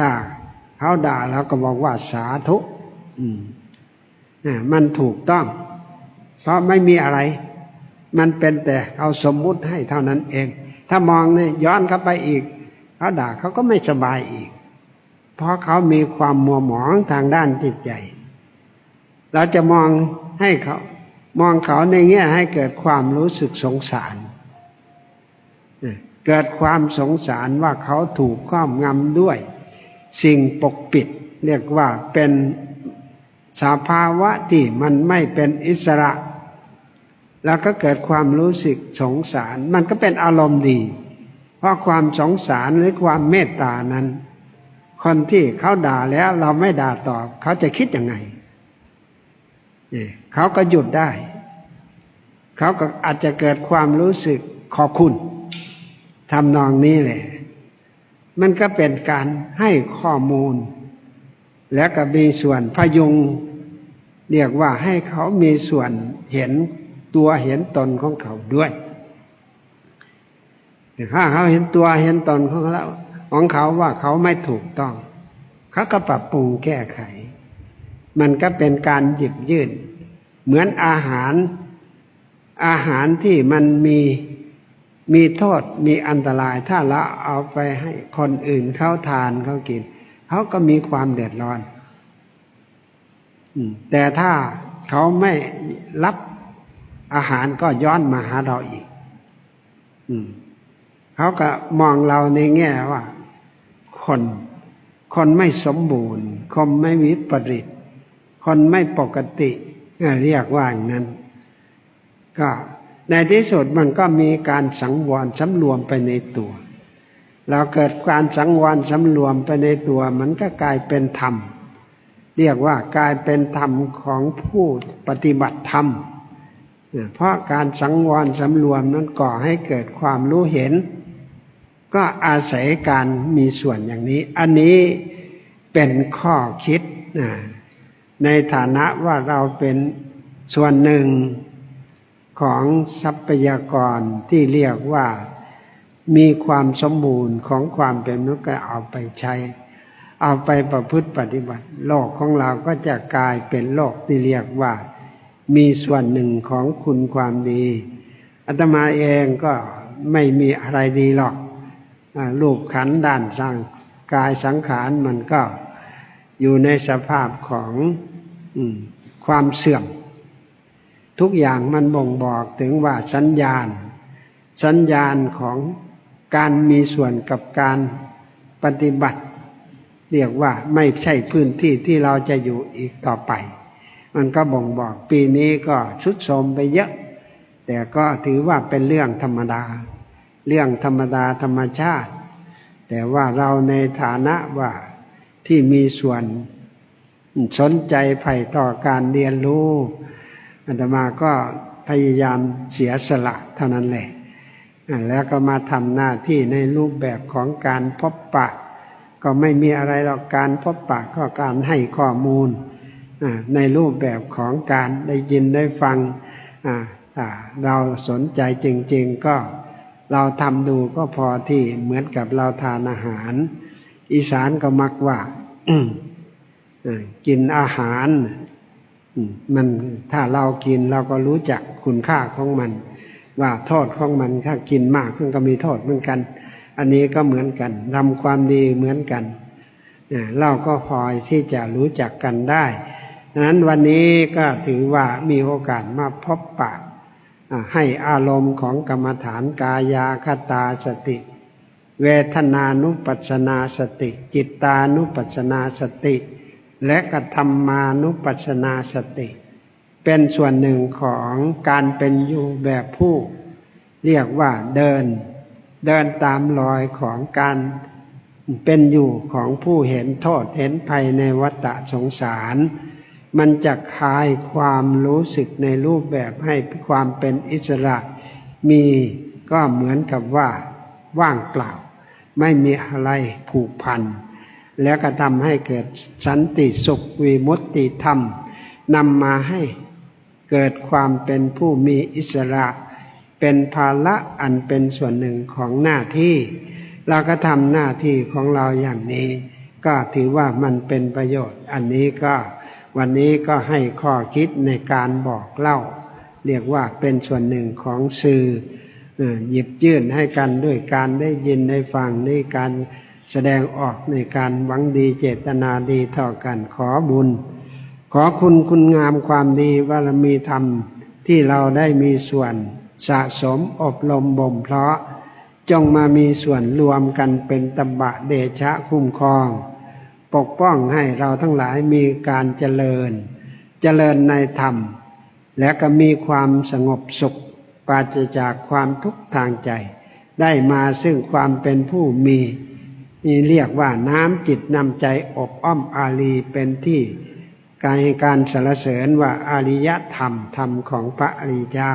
ถ้าเขาด่าเราก็บอกว่าสาธุอืมอ่ามันถูกต้อง เพราะไม่มีอะไร มันเป็นแต่เอาสมมุติให้เท่านั้นเอง ถ้ามองเนี่ยย้อนเข้าไปอีกเขาด่าเขาก็ไม่สบายอีก เพราะเขามีความมัวหมองทางด้านจิตใจ เราจะมองให้เขา มองเขาในแง่ให้เกิดความรู้สึกสงสาร เกิดความสงสารว่าเขาถูกครอบงำด้วย สิ่งปกปิด เรียกว่าเป็นสภาวะที่มันไม่เป็นอิสระ แล้วก็เกิดความรู้สึกสงสาร มันก็เป็นอารมณ์ดี เพราะความสงสารหรือความเมตตานั้น คนที่เขาด่าแล้วเราไม่ด่าตอบ เขาจะคิดยังไงเขาก็หยุดได้ เขาก็อาจจะเกิดความรู้สึกขอบคุณทำนองนี้แหละ มันก็เป็นการให้ข้อมูล และก็มีส่วนพยุง เรียกว่าให้เขามีส่วนเห็นตัวเห็นตนของเขาด้วยถ้าเขาเห็นตัวเห็นตนของเขาของเขาว่าเขาไม่ถูกต้อง เขาก็ปรับปรุงแก้ไข มันก็เป็นการหยิบยื่น เหมือนอาหารอาหารที่มันมี มีโทษมีอันตรายถ้าเราเอาไปให้คนอื่นเขาทานเขากินเขาก็มีความเดือดร้อนแต่ถ้าเขาไม่รับอาหารก็ย้อนมาหาเราอีกเขาก็มองเราในแง่ว่า คน คนไม่สมบูรณ์ คนไม่วิปริต คนไม่ปกติ เรียกว่าอย่างนั้น ก็ ในที่สุดมันก็มีการสังวรสำรวมไปในตัว เราเกิดการสังวรสำรวมไปในตัว มันก็กลายเป็นธรรม เรียกว่ากลายเป็นธรรมของผู้ปฏิบัติธรรม เพราะการสังวรสำรวมนั้นก่อให้เกิดความรู้เห็น ก็อาศัยการมีส่วนอย่างนี้ อันนี้เป็นข้อคิด ในฐานะว่าเราเป็นส่วนหนึ่ง ของทรัพยากรที่เรียกว่ามีความสมบูรณ์ของความเป็นมนุษย์ก็เอาไปใช้ เอาไปประพฤติปฏิบัติ โลกของเราก็จะกลายเป็นโลกที่เรียกว่า มีส่วนหนึ่งของคุณความดีอาตมาเองก็ไม่มีอะไรดีหรอกรูปขันด้านสร้างกายสังขารมันก็อยู่ในสภาพของความเสื่อม ทุกอย่างมันบ่งบอกถึงว่าสัญญาณ สัญญาณของการมีส่วนกับการปฏิบัติ เรียกว่าไม่ใช่พื้นที่ที่เราจะอยู่อีกต่อไป มันก็บ่งบอกปีนี้ก็ชุดโทมไปเยอะ แต่ก็ถือว่าเป็นเรื่องธรรมดา เรื่องธรรมดาธรรมชาติ แต่ว่าเราในฐานะว่าที่มีส่วนสนใจใฝ่ต่อการเรียนรู้ อาตมาก็พยายามเสียสละเท่านั้นแหละแล้วก็มาทำหน้าที่ในรูปแบบของการพบปะ ก็ไม่มีอะไรหรอกการพบปะก็การให้ข้อมูลในรูปแบบของการได้ยินได้ฟังเราสนใจจริง ๆ ก็เราทำดูก็พอที่เหมือนกับเราทานอาหาร อีสานก็มักว่ากินอาหาร มันถ้าเรากินเราก็รู้จักคุณค่าของมัน ว่าโทษของมันถ้ากินมากมันก็มีโทษเหมือนกัน อันนี้ก็เหมือนกันทำความดีเหมือนกันเราก็พอที่จะรู้จักกันได้ดังนั้นวันนี้ก็ถือว่ามีโอกาสมาพบปะให้อารมณ์ของกรรมฐานกายาคตาสติ เวทนานุปัสนาสติ จิตานุปัสนาสติ และกระทำมานุปัสนาสติ เป็นส่วนหนึ่งของการเป็นอยู่แบบผู้ เรียกว่าเดิน เดินตามรอยของการเป็นอยู่ของผู้เห็นโทษเห็นภัยในวัฏสงสาร มันจะคลายความรู้สึกในรูปแบบให้ความเป็นอิสระ มีก็เหมือนกับว่าว่างเปล่า ไม่มีอะไรผูกพัน แล้วก็ทำให้เกิดสันติสุขวิมุตติธรรมนำมาให้เกิดความเป็นผู้มีอิสระ เป็นภาระอันเป็นส่วนหนึ่งของหน้าที่ เราก็ทำหน้าที่ของเราอย่างนี้ ก็ถือว่ามันเป็นประโยชน์ อันนี้ก็วันนี้ก็ให้ข้อคิดในการบอกเล่า เรียกว่าเป็นส่วนหนึ่งของสื่อหยิบยื่นให้กันด้วยการได้ยินได้ฟังในการ แสดงออกในการหวังดีเจตนาดีเท่ากันขอบุญ ขอคุณคุณงามความดีบารมีธรรมที่เราได้มีส่วนสะสมอบรมบ่มเพาะ จงมามีส่วนรวมกันเป็นตบะเดชะคุ้มครอง ปกป้องให้เราทั้งหลายมีการเจริญ เจริญในธรรม และก็มีความสงบสุขปราศจากความทุกข์ทางใจ ได้มาซึ่งความเป็นผู้มี นี่เรียกว่าน้ำจิตนำใจอบอ้อมอารีเป็นที่การการสรรเสริญว่าอาริยธรรมธรรมของพระอริยเจ้า